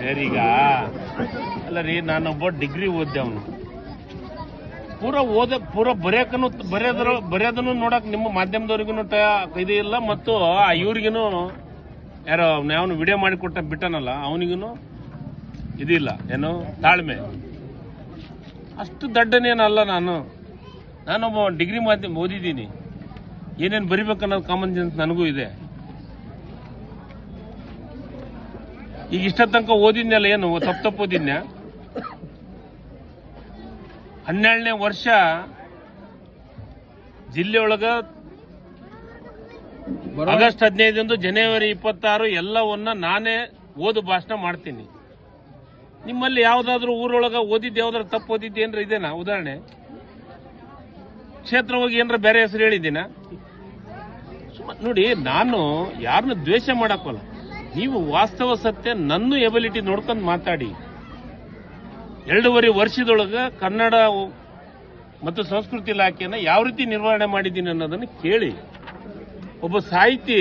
ಸರಿ ಈಗ. ಅಲ್ಲ ರೀ ನಾನೊಬ್ಬ ಡಿಗ್ರಿ ಓದ್ದೆ ಅವನು. ಪೂರ ಓದ ಪೂರ ಬರೆಯಕನು ಬರೆಯೋದ್ರ ಬರೆಯೋದನ್ನು ನೋಡಕ್ ನಿಮ್ಮ ಮಾಧ್ಯಮದವ್ರಿಗೂ ಇದು ಇಲ್ಲ ಮತ್ತು ಆ ಇವ್ರಿಗೂ ಯಾರೋ ಅವನು ವಿಡಿಯೋ ಮಾಡಿಕೊಟ್ಟ ಬಿಟ್ಟನಲ್ಲ ಅವನಿಗೂ ಇದಿಲ್ಲ ಏನು? ತಾಳ್ಮೆ. ಅಷ್ಟು ದಡ್ಡನೇನಲ್ಲ ನಾನು. ನಾನೊಬ್ಬ ಡಿಗ್ರಿ ಮಾಧ್ಯಮ ಓದಿದ್ದೀನಿ. ಏನೇನು ಬರಿಬೇಕನ್ನೋದು ಕಾಮನ್ ಸೆನ್ಸ್ ನನಗೂ ಇದೆ. ಈಗ ಇಷ್ಟ ತನಕ ಓದಿದ್ನಲ್ಲ ಏನು? ತಪ್ಪು ತಪ್ಪು ಓದಿದ್ನ? ಹನ್ನೆರಡನೇ ವರ್ಷ ಜಿಲ್ಲೆಯೊಳಗ ಆಗಸ್ಟ್ ಹದಿನೈದಂದು ಜನವರಿ ಇಪ್ಪತ್ತಾರು ಎಲ್ಲವನ್ನ ನಾನೇ ಓದು ಭಾಷಣ ಮಾಡ್ತೀನಿ. ನಿಮ್ಮಲ್ಲಿ ಯಾವ್ದಾದ್ರು ಊರೊಳಗ ಓದಿದ್ದು ಯಾವ್ದಾದ್ರು ತಪ್ಪು ಓದಿದ್ದು ಏನ್ರ ಇದೇನಾ? ಉದಾಹರಣೆ. ಕ್ಷೇತ್ರ ಹೋಗಿ ಏನ್ರ ಬೇರೆ ಹೆಸರು ಹೇಳಿದ್ದೀನ? ನೋಡಿ ನಾನು ಯಾರನ್ನು ದ್ವೇಷ ಮಾಡಕ್ಕಲ್ಲ. ನೀವು ವಾಸ್ತವ ಸತ್ಯ ನನ್ನ ಎಬಿಲಿಟಿ ನೋಡ್ಕೊಂಡು ಮಾತಾಡಿ. ಎರಡೂವರೆ ವರ್ಷದೊಳಗೆ ಕನ್ನಡ ಮತ್ತು ಸಂಸ್ಕೃತಿ ಇಲಾಖೆಯನ್ನ ಯಾವ ರೀತಿ ನಿರ್ವಹಣೆ ಮಾಡಿದ್ದೀನಿ ಅನ್ನೋದನ್ನು ಕೇಳಿ. ಒಬ್ಬ ಸಾಹಿತಿ,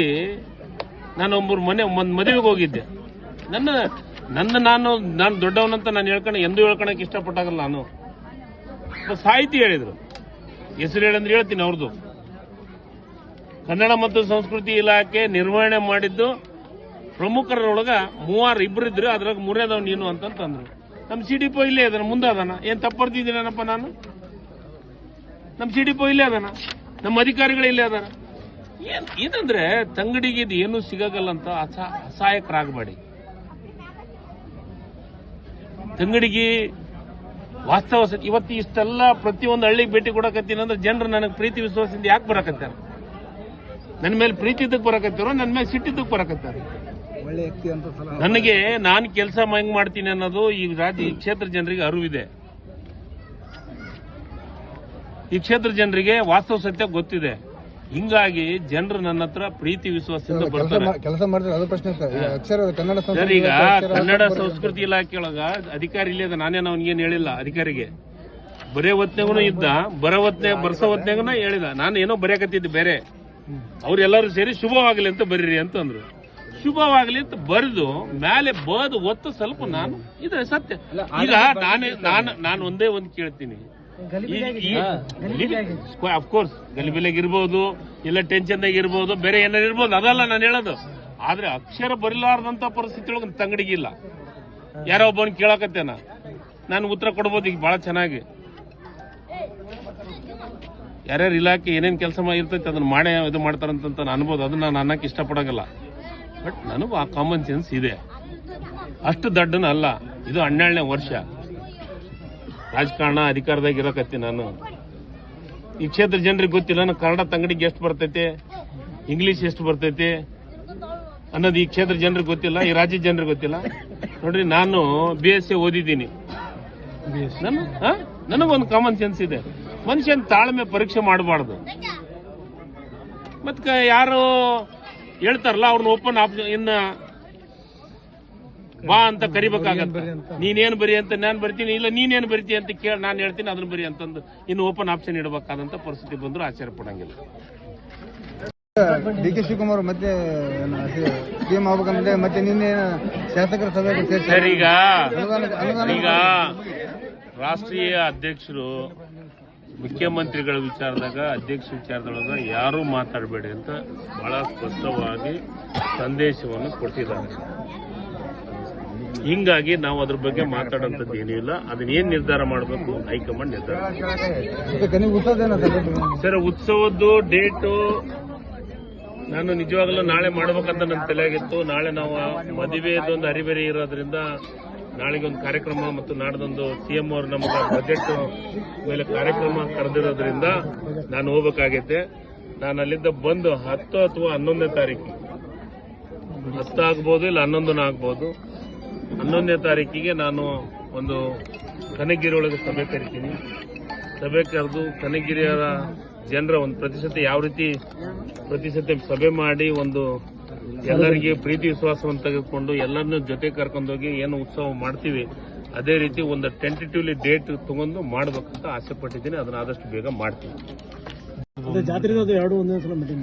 ನಾನು ಒಬ್ಬರು ಮನೆ, ಒಂದು ಮದುವೆಗೆ ಹೋಗಿದ್ದೆ. ನನ್ನ ನನ್ನ ನಾನು ನಾನು ದೊಡ್ಡವನಂತ ನಾನು ಹೇಳ್ಕೊಂಡು ಎಂದೂ ಹೇಳ್ಕೊಳಕ್ಕೆ ಇಷ್ಟಪಟ್ಟಾಗಲ್ಲ ನಾನು. ಒಬ್ಬ ಸಾಹಿತಿ ಹೇಳಿದರು. ಹೆಸರು ಹೇಳಂದ್ರೆ ಹೇಳ್ತೀನಿ ಅವ್ರದ್ದು ಕನ್ನಡ ಮತ್ತು ಸಂಸ್ಕೃತಿ ಇಲಾಖೆ ನಿರ್ವಹಣೆ ಮಾಡಿದ್ದು ಪ್ರಮುಖರೊಳಗ ಮೂವಾರು ಇಬ್ರು ಇದ್ರು, ಅದ್ರಾಗ ಮೂರನೇದವ್ ನೀನು ಅಂತಂತಂದ್ರು. ನಮ್ಮ ಸಿ ಡಿ ಪೋ ಇಲ್ಲೇ ಅದನ, ಮುಂದೆ ಅದಾನ. ಏನ್ ತಪ್ಪರ್ತಿದ್ದೀನಪ್ಪ ನಾನು? ನಮ್ಮ ಸಿ ಡಿ ಪೋ ಇಲ್ಲೇ ಅದಾನ. ನಮ್ಮ ಅಧಿಕಾರಿಗಳು ಇಲ್ಲೇ ಅದಾರ. ಏನ್, ಏನಂದ್ರೆ ತಂಗಡಿಗೆ ಇದು ಏನು ಸಿಗಲ್ಲ ಅಂತ ಅಸ, ಅಸಹಾಯಕರಾಗಬೇಡಿ. ತಂಗಡಿಗೆ ವಾಸ್ತವ ಇವತ್ತು ಇಷ್ಟೆಲ್ಲ ಪ್ರತಿಯೊಂದು ಹಳ್ಳಿಗೆ ಭೇಟಿ ಕೊಡಕತ್ತೀನಿ ಅಂದ್ರೆ ಜನರು ನನಗೆ ಪ್ರೀತಿ ವಿಶ್ವಾಸದಿಂದ ಯಾಕೆ ಬರಕತ್ತಾರ? ನನ್ನ ಮೇಲೆ ಪ್ರೀತಿ ಇದ್ದಕ್ಕೆ ಬರಕತ್ತಾರೋ ನನ್ನ ಮೇಲೆ ಸಿಟ್ಟಿದ್ದಕ್ಕೆ ಬರಕತ್ತಾರ? ಒಳ್ಳೆ ವ್ಯಕ್ತಿ ಅಂತ ನನಗೆ ನಾನು ಕೆಲಸ ಹೆಂಗ್ ಮಾಡ್ತೀನಿ ಅನ್ನೋದು ಈ ರಾಜ್ಯ ಈ ಕ್ಷೇತ್ರ ಜನರಿಗೆ ಅರಿವಿದೆ. ಈ ಕ್ಷೇತ್ರ ಜನರಿಗೆ ವಾಸ್ತವ ಸತ್ಯ ಗೊತ್ತಿದೆ. ಹಿಂಗಾಗಿ ಜನರು ನನ್ನ ಹತ್ರ ಪ್ರೀತಿ ವಿಶ್ವಾಸದಿಂದ ಬರ್ತಾರೆ. ಕೆಲಸ ಮಾಡಿದ್ರೆ ಅದು ಪ್ರಶ್ನೆ ಸರ್. ಈಗ ಅಕ್ಷರ ಕನ್ನಡ ಸರ್ ಈಗ ಕನ್ನಡ ಸಂಸ್ಕೃತಿ ಇಲಾಖೆ ಒಳಗ ಅಧಿಕಾರಿ ಇಲ್ಲೇ ಅದ ನಾನೇನು ಅವನಿಗೇನು ಹೇಳಿಲ್ಲ ಅಧಿಕಾರಿಗೆ. ಬರೇ ಹೊತ್ನಾಗೂ ಇದ್ದ ಬರೋ ಹೊತ್ನೆ ಬರ್ಸೋ ಹೊತ್ನಾಗೂ ಹೇಳಿದ ನಾನು ಏನೋ ಬರೆಯಕತ್ತಿದ್ದೆ ಬೇರೆ. ಅವ್ರೆಲ್ಲರೂ ಸೇರಿ ಶುಭವಾಗಲಿ ಅಂತ ಬರೀರಿ ಅಂತಂದ್ರು. ಶುಭವಾಗಲಿ ಅಂತ ಬರೆದು ಮೇಲೆ ಬದು ಒತ್ತು ಸ್ವಲ್ಪ ನಾನು ಇದು ಸತ್ಯ. ಈಗ ನಾನೇ ನಾನು ನಾನು ಒಂದೇ ಒಂದು ಕೇಳ್ತೀನಿ. ಅಫ್ಕೋರ್ಸ್ ಗಲಿಬಿಲಾಗಿರ್ಬೋದು ಇಲ್ಲ ಟೆನ್ಷನ್ದಾಗ ಇರ್ಬೋದು ಬೇರೆ ಏನಾರು ಇರ್ಬೋದು ಅದಲ್ಲ ನಾನು ಹೇಳೋದು. ಆದ್ರೆ ಅಕ್ಷರ ಬರಿಲಾರ್ದಂತ ಪರಿಸ್ಥಿತಿ ಒಳಗೆ ತಂಗಡಿಗಿಲ್ಲ ಯಾರೋ ಒಬ್ಬನ್ ಕೇಳಕತ್ತೇನ ನಾನು ಉತ್ತರ ಕೊಡ್ಬೋದು ಈಗ ಬಹಳ ಚೆನ್ನಾಗಿ. ಯಾರ್ಯಾರು ಇಲಾಖೆ ಏನೇನ್ ಕೆಲಸ ಇರ್ತೈತೆ ಅದನ್ನ ಮಾಡೇ ಇದು ಮಾಡ್ತಾರಂತ ನಾನು ಅನ್ಬೋದು. ಅದನ್ನ ನಾನು ಅನ್ನಕ್ಕೆ ಇಷ್ಟಪಡೋಲ್ಲ ಬಟ್ ನನಗೂ ಆ ಕಾಮನ್ ಸೆನ್ಸ್ ಇದೆ. ಅಷ್ಟು ದಡ್ಡನ ಅಲ್ಲ ಇದು ಹನ್ನೆರಡನೇ ವರ್ಷ. ರಾಜಕಾರಣ ಅಧಿಕಾರದಾಗ ಇರಕತ್ತಿ ನಾನು. ಈ ಕ್ಷೇತ್ರ ಜನರಿಗೆ ಗೊತ್ತಿಲ್ಲ ನಾನು ಕನ್ನಡ ತಂಗಡಿಗೆ ಎಷ್ಟು ಬರ್ತೈತೆ ಇಂಗ್ಲಿಷ್ ಎಷ್ಟು ಬರ್ತೈತೆ ಅನ್ನೋದು ಈ ಕ್ಷೇತ್ರ ಜನರಿಗೆ ಗೊತ್ತಿಲ್ಲ ಈ ರಾಜ್ಯ ಜನರಿಗೆ ಗೊತ್ತಿಲ್ಲ. ನೋಡ್ರಿ ನಾನು ಬಿ ಎಸ್ ಸಿ ಓದಿದ್ದೀನಿ. ನನಗೊಂದು ಕಾಮನ್ ಸೆನ್ಸ್ ಇದೆ. ಮನುಷ್ಯನ ತಾಳ್ಮೆ ಪರೀಕ್ಷೆ ಮಾಡಬಾರ್ದು. ಮತ್ತೆ ಯಾರು ಹೇಳ್ತಾರಲ್ಲ ಅವ್ರನ್ನ ಓಪನ್ ಆಪ್ಷನ್ ಇನ್ನ ಬಾ ಅಂತ ಕರಿಬೇಕಾಗತ್ತ. ನೀನೇನ್ ಬರಿ ಅಂತ ನಾನು ಬರ್ತೀನಿ ಇಲ್ಲ ನೀನೇನ್ ಬರಿತಿ ಅಂತ ಕೇಳಿ ನಾನು ಹೇಳ್ತೀನಿ ಅದನ್ನ ಬರಿ ಅಂತಂದು ಇನ್ನು ಓಪನ್ ಆಪ್ಷನ್ ಇಡಬೇಕಾದಂತ ಪರಿಸ್ಥಿತಿ ಬಂದ್ರು ಆಶ್ಚರ್ಯ ಪಡಂಗಿಲ್ಲ. ಡಿ ಕೆ ಶಿವಕುಮಾರ್ ಮತ್ತೆ ಸಿಎಂ ಆಗ್ಬೇಕಂದ್ರೆ ಮತ್ತೆ ನಿನ್ನೆ ಶಾಸಕರ ಸಭೆ ಈಗ ಈಗ ರಾಷ್ಟ್ರೀಯ ಅಧ್ಯಕ್ಷರು ಮುಖ್ಯಮಂತ್ರಿಗಳ ವಿಚಾರದಾಗ, ಅಧ್ಯಕ್ಷ ವಿಚಾರದೊಳಗ ಯಾರೂ ಮಾತಾಡಬೇಡಿ ಅಂತ ಬಹಳ ಸ್ಪಷ್ಟವಾಗಿ ಸಂದೇಶವನ್ನು ಕೊಟ್ಟಿದ್ದಾರೆ ಹಿಂಗಾಗಿ ನಾವು ಅದ್ರ ಬಗ್ಗೆ ಮಾತಾಡೋಂಥದ್ದು ಏನೂ ಇಲ್ಲ. ಅದನ್ನ ಏನ್ ನಿರ್ಧಾರ ಮಾಡಬೇಕು? ಹೈಕಮಾಂಡ್ ನಿರ್ಧಾರ ಸರ್, ಉತ್ಸವದ್ದು ಡೇಟು ನಾನು ನಿಜವಾಗ್ಲೂ ನಾಳೆ ಮಾಡ್ಬೇಕಂತ ನನ್ನ ತಲೆಯಾಗಿತ್ತು. ನಾಳೆ ನಾವು ಮದುವೆದೊಂದು ಅರಿಬೆರಿ ಇರೋದ್ರಿಂದ ನಾಳೆಗೆ ಒಂದು ಕಾರ್ಯಕ್ರಮ ಮತ್ತು ನಾಡ್ದೊಂದು ಸಿಎಂ ಅವರು ನಮಗೆ ಬಜೆಟ್ ಮೇಲೆ ಕಾರ್ಯಕ್ರಮ ಕರೆದಿರೋದ್ರಿಂದ ನಾನು ಹೋಗ್ಬೇಕಾಗೈತೆ. ನಾನು ಅಲ್ಲಿಂದ ಬಂದು ಹತ್ತು ಅಥವಾ ಹನ್ನೊಂದನೇ ತಾರೀಕು ಹತ್ತು ಆಗ್ಬೋದು ಇಲ್ಲ ಹನ್ನೊಂದನ ಆಗ್ಬೋದು. ಹನ್ನೊಂದನೇ ತಾರೀಕಿಗೆ ನಾನು ಒಂದು ಕನಗಿರಿಯೊಳಗೆ ಸಭೆ ಕರಿತೀನಿ. ಸಭೆ ಕರೆದು ಕನಗಿರಿಯ ಜನರ ಒಂದು ಪ್ರತಿಶತ ಯಾವ ರೀತಿ ಪ್ರತಿಶತ ಸಭೆ ಮಾಡಿ ಒಂದು ಎಲ್ಲರಿಗೆ ಪ್ರೀತಿ ವಿಶ್ವಾಸವನ್ನು ತೆಗೆದುಕೊಂಡು ಎಲ್ಲರನ್ನೂ ಜೊತೆ ಕರ್ಕೊಂಡೋಗಿ ಏನು ಉತ್ಸವ ಮಾಡ್ತೀವಿ ಅದೇ ರೀತಿ ಒಂದು ಟೆಂಟೇಟಿವ್ಲಿ ಡೇಟ್ ತಗೊಂಡು ಮಾಡಬೇಕಂತ ಆಸೆ ಪಟ್ಟಿದ್ದೀನಿ ಅದನ್ನ ಆದಷ್ಟು ಬೇಗ ಮಾಡ್ತೀವಿ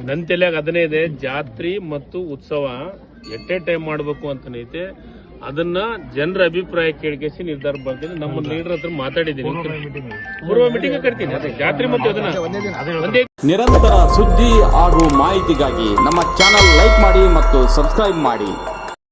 ನನ್ನ ತಲೆಯಾಗ ಅದನ್ನೇ ಇದೆ ಜಾತ್ರೆ ಮತ್ತು ಉತ್ಸವ ಎಟ್ಟೆ ಟೈಮ್ ಮಾಡಬೇಕು ಅಂತ ಐತೆ ಅದನ್ನ ಜನರ ಅಭಿಪ್ರಾಯ ಕೇಳಿಸಿ ನಿರ್ಧಾರ ಬರ್ತೀನಿ ನಮ್ಮ ಲೀಡರ್ ಹತ್ರ ಮಾತಾಡಿದ್ದೀನಿ. ಪೂರ್ವ ಮೀಟಿಂಗ್ ಕರಿತೀನಿ. ಅದೇ ಜಾತ್ರೆ ಮತ್ತೆ ಅದನ್ನ ಒಂದೇ ನಿರಂತರ ಸುದ್ದಿ ಹಾಗೂ ಮಾಹಿತಿಗಾಗಿ ನಮ್ಮ ಚಾನಲ್ ಲೈಕ್ ಮಾಡಿ ಮತ್ತು ಸಬ್ಸ್ಕ್ರೈಬ್ ಮಾಡಿ.